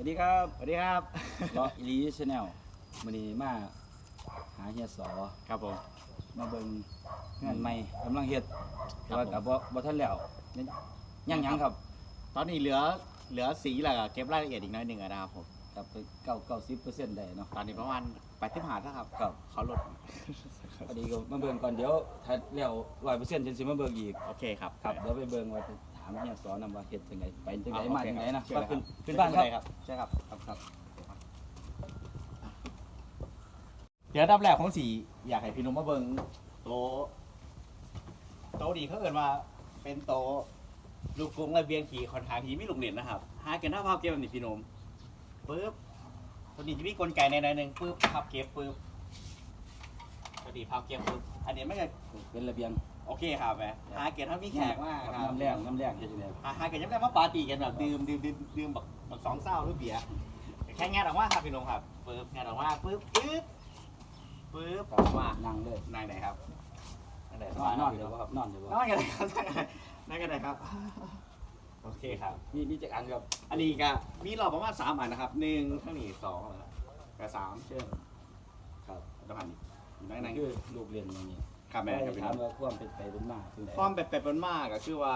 วัสดีครับ สวัสดีครับเลาะอีลีชาแนลมื้อนี้มาหาเฮียสอครับผม มาเบิ่งงานใหม่กำลังเฮ็ดแต่ว่าครักับบผมบ่บ่ทันแล้วยังยังยังครับ ตอนนี้เหลือเหลือสีแล้วก็เก็บรายละเอียดอีกน้อยหนึ่งอะนะครับผมกลับไป9 90%ได้เนาะตอนนี้ประมาณแปดสิบห้าแล้วครับครับเขาลดพอดีก็มาเบิ่งก่อนเดี๋ยวถ้าแล้ว100%จังสิมาเบิ่งอีกโอเคครับครับเดี๋ยวไปเบิ่งว่าไปถามเฮียสอนำว่าเฮ็ดจังไดไปจังไดอะมาโอเคจังไดนะเชิญเลยขึ้นครับขึ้นบ้านครับครับใช่ครับครับครับเดี๋ยวอันดับแรกของสีอยากให้พี่หนุ่มมาเบิ่งโต๊ะโต๊ะดีเขาเอินว่าเป็นโต๊ะลูกกรุงระเบียงขี่คอนทางที่มีลูกเน็ตนะครับหาเกันหน้าภาพเก็บแบบนี้พี่หนุ่มปึ๊บตัวนี้จะมีกลไกในในหนึ่งปึ๊บพับเก็บปึ๊บตัวนี้พับเก็บปึ๊บอันนี้ไม่ใช่เป็นระเบียง โอเคครับแม่หาเกตถ้ามีแขกมากครับน้ำแรงน้ำแรงเฮ็ดจังไดหาหาเกตยังได้มาปาร์ตี้กันแบบดื่มดื่มดื่มดื่มแบบแบบสองเศร้าหรือเบียร์แค่งานออกมาครับพี่นงครับปึ๊บงานออกมาปึ๊บปึ๊บปึ๊บออกมานั่งเลยนายไหนครับนายไหนนอนนอนเดี๋ยวบ่ครับนอนเดี๋ยวบ่นอนกันไหนครับนอนกันไหนครับโอเคครับมีมีจักอันครับอันนี้ก็มีรอบประมาณสามอันนะครับหนึ่งข้างนี้สองกับสามเช่นครับประมาณนี้อยู่ในนั้นคือลูกเรียนอย่างนี้ ครับแม่ครับพี่ถามน้องว่าความเป็นไปเป็นมาถึงไหนความเป็นไปเป็นมากก็คือว่า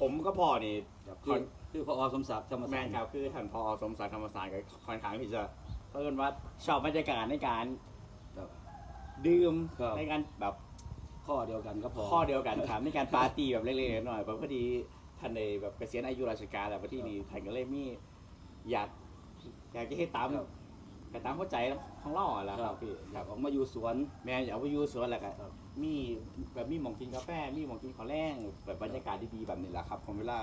ผมก็พอนี่คือคือพอสมศักดิ์ธรรมศาแม่สตนร์ครับคือท่านพอสมศักดิ์ธรรมศาสตร์ก็ค่อนข้างที่จะเพิ่นว่าชอบบรรยากาศในการครับ ดื่มครับ ในการแบบ ข้อเดียวกันก็พอ ข้อเดียวกันครับในการปาร์ตี้แบบเล็กๆหน่อยๆแบบพอดีท่านในแบบเกษียณอายุราชการแล้วพอดีนี้ท่านก็เลยมีอยากอยากจะให้ตามครับไปตามเข้าใจของเราอะแหละคครัรับบพี่อยากออกมาอยู่สวน แม่อยากไปอยู่สวนแหละก็ครับ มีแบบมีหมองกินกาแฟ มีหมองกินข้าวแรงแบบบรรยากาศดีๆแบบนี้แหละครับของเวลา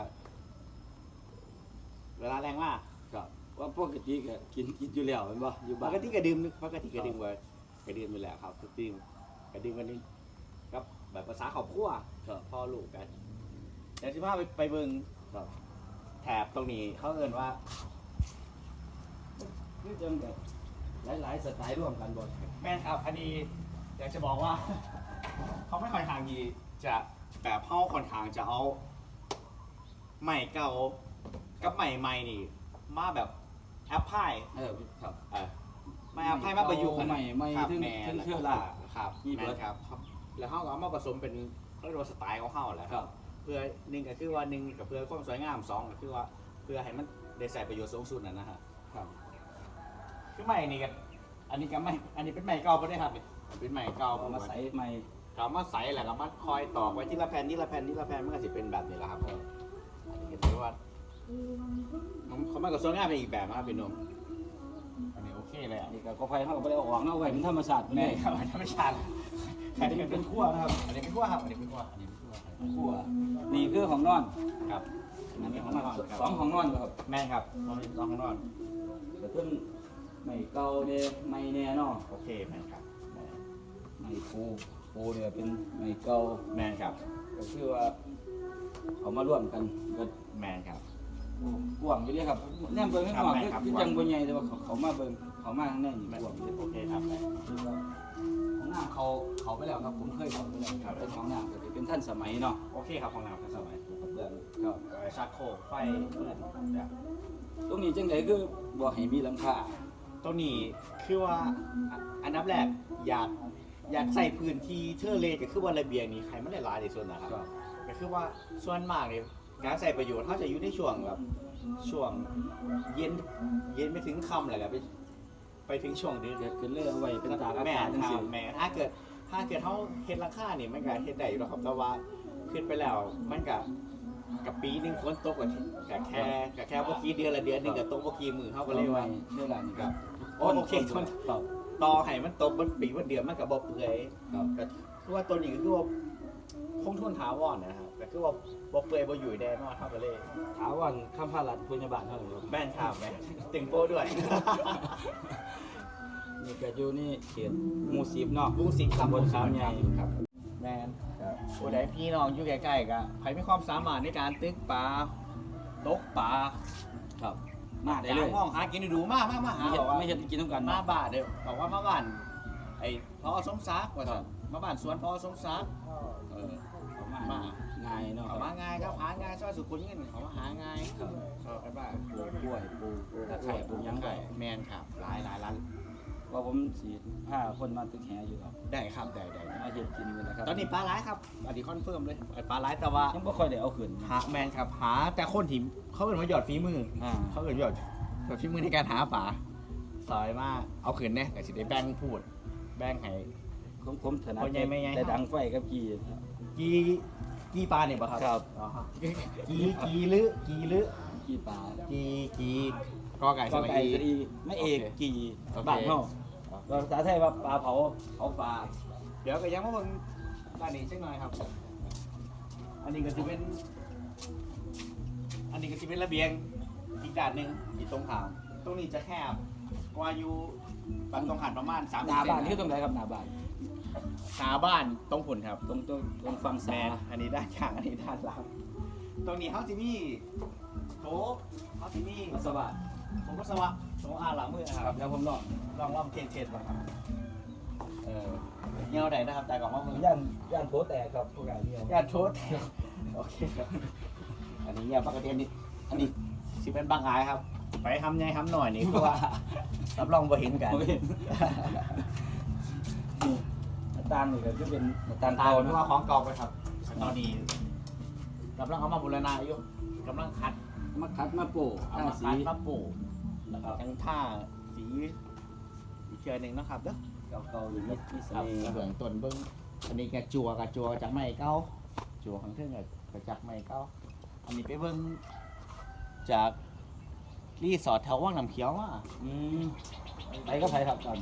เวลาแรงมากครับว่าปกติก็กินกินอยู่แล้วแม่นบ่อยู่ปบ้าน กติก็ดื่มปกติก็ดื่มไว้ก็ดื่มไปแล้วครับก็ดื่มก็ดื่มกันนี่กับแบบภาษาครอบครัวครับ พ่อลูกกันเดี๋ยวสิพาไปไปเบิ่งครับแถบตรงนี้เขาเอิ้นว่าคือจังแบบหลายๆสไตล์ร่วมกันบ่แม่นครับอันนี้อยากจะบอกว่า เขาไม่ค่อยทางดีจะแบบเฮาค่อนข้างจะเอาใหม่เก่ากับใหม่ใหม่นี่ มาแบบแอปพลายเออครับเออมาแอปพลายมาประยุกต์กันใหม่ใหม่ครับถึงแม่ถึงแล้วเชื่อก็ราครับมีแม่เบิดนครับครับ แล้วเฮาก็เอามาผสมเป็นเขาเรียกว่าสไตล์ของเฮาแหละครับ เพื่อหนึ่งก็คือว่าหนึ่งก็เพื่อความสวยงามสองก็คือว่าเพื่อให้มันได้ใส่ประโยชน์สูงสุดนะนะฮะครับคือใหม่นี่กันอันนี้ก็ไม่อันนี้เป็นใหม่เก่าไม่ได้ครับนี่เป็นใหม่เก่าเอามาใส่ใหม่ ก็เอามาใส่แหละก็มาคอยตอกไว้ที่ละแผ่นที่ละแผ่นที่ละแผ่นมันก็จะเป็นแบบนี้แหละครับอันนี้เห็นไหมว่ามันเขามากับสวยงามเป็นอีกแบบนะครับพี่หนุ่มอันนี้โอเคเลยอะนี่ก็ก็ไฟเฮาก็บ่ได้เอาออกเนาะไว้เป็นธรรมชาติแม่แม่ครับธรรมชาติอันนี้เป็นขั้วนะครับ อันนี้เป็นขั้วครับอันนี้เป็นขั้วอันนี้เป็นขั้วขั้วนี่คือของนอนครับอันนี้ของนอนสองของนอนครับ แม่ครับตอนนี้ต้องข้างนอกแต่เพิ่นไม่เก่าเด้ไม่แน่เนาะโอเคแม่ครับแม่ไม่ปู ปูเนี่ยเป็นไม่เก่าแม่ครับ ก็คือว่าเอามาร่วมกันก็แม่ครับ กว้างอยู่เด้ครับแนมเบิ่งข้างนอกครับ คือจังบ่ใหญ่แต่ว่าเขาเขามาเบิ่งเขามาข้างในนี่แม่กว้างอยู่โอเคครับแม่คือว่าของน้ำเขาเขาไปแล้วครับ ผมเคยเขาไปแล้วครับเป็นของน้ำก็สิเป็นท่านสมัยเนาะโอเคครับของเราครับสมัยกับเพื่อนครับเอ่อชักโครกไฟเพื่อนแบบตรงนี้จังไดคือบ่ให้มีหลังคาตัวนี้คือว่าอะอันดับแรกอยาก อยากใส่พื้นที่เทอร์เลก็คือว่าระเบียงนี้ใครไม่ได้หลายในส่วนนะครับ ก็คือว่าส่วนมากเนี่ยการใส่ประโยชน์เขาจะอยู่ในช่วงแบบช่วงเย็นเย็นไปถึงค่ำแหละครับไปไปถึงช่วงดึกเกิดขึ้นเลยเอาไว้เป็นตากอาแม่กาศจังครัซี่บแม่ถ้าเกิดถ้าเกิดเขาเฮ็ดราคาเนี่ยมันก็เฮ็ดได้อยู่แล้วครับแต่ว่าขึ้นไปแล้วมันก็กับปีหนึงฝนตกก็ก็แค่ก็แค่บ่กี่เดือนละเดือนหนึงก็ตกบ่กี่มื้อเขาก็เลยว่าเท่าไหร่นี่ครับโอ้โอเคทนครับ ต่อให้มันตกมันปีมันเดือนมันก็บ่เปื่อยครับ ก็คือว่าตัวนี้ก็คือว่าคงทนถาวรนะครับแต่คือว่าบ่เปื่อยบ่อยู่แน่นอนเท่ากันเลย ถาวันคำพาลัดพยาบาลเท่าไหร่ครับแม่นครับแม่นตึงโป้ด้วยนี่ก็อยู่นี่เขตหมู่10เนาะบูสิงตำบลขาวใหญ่ ครับ แม่นผู้ใดพี่น้องอยู่ใกล้ๆก็ใครมีความสามารถในการตึกปลาตกปลาครับ มาได้หาเลยห้องหากินดูๆมามามาหาไม่เห็บอกว่าไม่เห็นกินน้ำกันมาเนาะบ้านเด้อบอกว่ามาบ้านไอ้พอสมศักดิ์ว่าซั่นมาบ้านสวนพอสมศักดิ์เออประมาณมาง่ายเนาะคเขารับมาง่ายครับหาง่ายซอยสุขุนเงินเขามาหาง่ายครับเขาไอ้บ้าปลูกกล้วยปลูกตะไคร้ปลูกหยังไงแมนครับหลายหลายร้าน ว่าผมสีผ้าคนมาตึกแหอยู่ครับได้ครับได้ได้ได้มาเห็ดกินกันนะครับตอนนี้ปลาร้ายครับอันนี้คอนเฟิร์มเลยปลาร้ายแต่ว่ายังไม่ค่อยได้เอาขึ้นหาแมนครับหาแต่คนที่เขาเป็นมาหยอดฝีมืออ่าเขาเป็นหยอดหยอดฝีมือในการหาปลาซอยมากเอาขืนแน่แต่สิได้แบ่งพูด แบ่งให้ผมผมถนัดคนใหญ่ไม่ใหญ่แต่ดังไฟกับกีกีกีปลาเนี่ยป่ะครับครับอ๋อครับกีกีหรือกีหรือกีปลากีกี กอไก่สก็มัยไก่อีก็ดีไม่เอกโอเคกีโอเคบ้านเฮาภาษาไทยว่าปลาเผาเผาปลา เดี๋ยวก็ยังมาเบิ่งด้านนี้สักหน่อยครับ อันนี้ก็จะเป็น อันนี้ก็จะเป็นระเบียงอีกด้านหนึ่งอยู่ตรงข้าม ตรงนี้จะแคบกว่าอยู่บางตรงหันประมาณสามหน้าบ้านนี่ตรงไหนครับหน้าบ้านหน้าบ้านตรงผุนครับ ตรงตรงตรงฝั่งแมซ้ายนอันนี้ด้านข้างอันนี้ด้านหลัง ตรงนี้เขาจะมีโต๊ะเขาจะมี สวัสด ผมก็สวะตรงอ่างหลังมือนะคครัรับบเดี๋ยวผมลองลองลองเช็ดเช็ดๆมาครับเออเงาไหนนะครับแต่ก่อนว่ามือย่านย่านโพแตกครับพวกไก่เนี่ยญาติโทษโอเคครับอันนี้เนี่ยปกติอันนี้อันนี้สิเป็นบางอายครับไปทำไงทำหน่อยนี่เพราะว่ารับรองบ่เห็นกันผมเห็นนี่หน้าต่างนี่ก็คือเป็นหน้าต่างตาเก่าเพราะเนาะว่าของเก่าไปครับตอนนี้กำลังเอามาบูรณาอยู่กำลังคัด มาคัดมาโปะเอาท่ามาสีคัดมาปลูกแล้วก็ทั้งท่าสีอีกเชือหนึ่งนะครับเด้อเก่าๆอยู่นี่มีเสครับน่ห์เบื้องต้นเบื้องอันนี้กระจัวกระจัวจากไม้เก่าจัวของเท่งกระจากไม้เก่าอันนี้ไปเบื้องจากรีสอร์ทแถวว่างน้ำเขียวอะอืมไปก็ไปครับตอน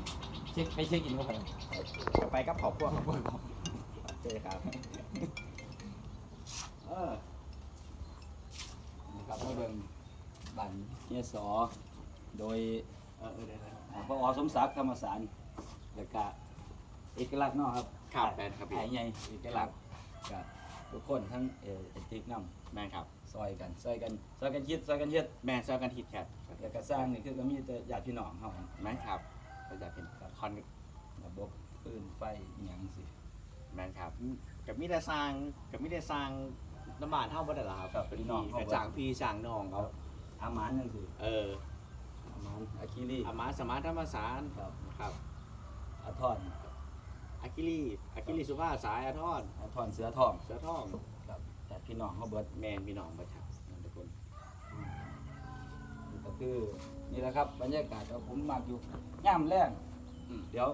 เช็คไปเช็คอินก็ไปไปกับขอบพวกเจอครับเออ นะครับมาเบิ่ง บันเฮียสอโดยเออเออเดี๋ยวนะอ่าพอสมศักดิ์ธรรมสารแล้วก็เอกลักษณ์เนาะครับครับแมนครับไอ้ใหญ่เอกลักษณ์กับทุกคนทั้งเออเอติกนำแมนครับซอยกันซอยกันซอยกันคิดซอยกันเฮ็ดแมนเซอร์กันฮิตแคทแล้วก็สร้างนี่คือก็มีแต่ญาติพี่น้องเฮาแมนครับก็จะเป็นคอนระบบปืนไฟอิหยังสิแมนครับกับมิได้สร้างกับมิได้สร้างน้ำบานเท่าบ่ได้หรอครับพี่น้องกระจ่างพี่จ่างน้องเขา อาหมานจังซี่เอออาหมานอาคิรีอามาสมาร์ทธรรมสารครับครับอาทอนอากิลีอากิลีสุภาพสายอาทอนอาทอนเสือทองเสือทองครับแต่พี่น้องเฮาเบิดแมนพี่น้องประชับนั่นทุกคนนี่ก็คือนี่แหละครับบรรยากาศของผมมากอยู่ย่ามแรงอืมเดี๋ยว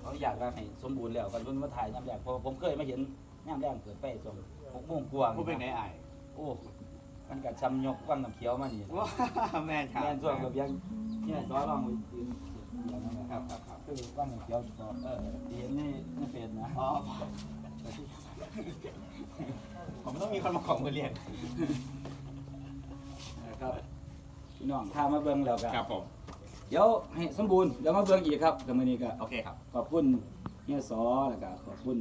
เขาอยากว่าให้สมบูรณ์แล้วกันเพิ่นมาถ่ายย่ามแรงเพราะผมเคยมาเห็นย่ามแรงเกิดไฟช่วงหกโมงกว่าผู้เป็นไหนไอ้ายโอ้ มันก็ช้ำยกวังน้ำเขียวมานี่ว้าแมนครับแม่นช่วงระเบียงเนี่ยซอยลองไปยืนเดี๋ยวนั่นแหละครับครับครับคือวังน้ำเขียวก็เออดีเห็นนี่นี่เป็นนะอ๋อผมต้องมีคนมาของมาเรียนนะครับพี่น้องถ้ามาเบิ่งแล้วก็ครับผมเดี๋ยวให้สมบูรณ์เดี๋ยวมาเบิ่งอีกครับกับมื้อนี้ก็โอเคครับ ขอบคุณเฮียสอแล้วก็ขอบคุณ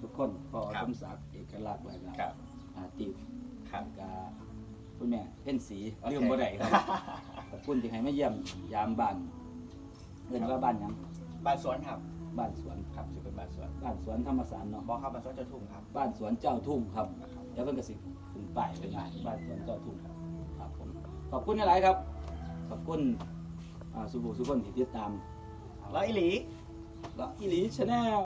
ทุกคนพอครับ สมศักดิ์เอกลักษณ์แล้วก็ครับอาติว ครับ แล้วก็ คุณแม่เพ่นสีโอเค ลืมบ่ได้ครับ ขอบคุณที่ให้มาเยี่ยมยามบ้านเอิ้นว่าบ้านหยังบ้านสวนครับบ้านสวน ครับจะเป็นบ้านสวนบ้านสวนธรรมสารเนาะบอกครับบ้านสวนเจะทุ่งครับบ้านสวนเจ้าทุ่งครับเดี๋ยวเพิ่นก็สิขึ้นป้ายไปงานบ้านสวนเจ้าทุ่งครับครับผมขอบคุณหลายๆครับ ขอบคุณอ่าสุภูสุคนที่ติดตามแล้วอีหลี และอีหลีชาแนล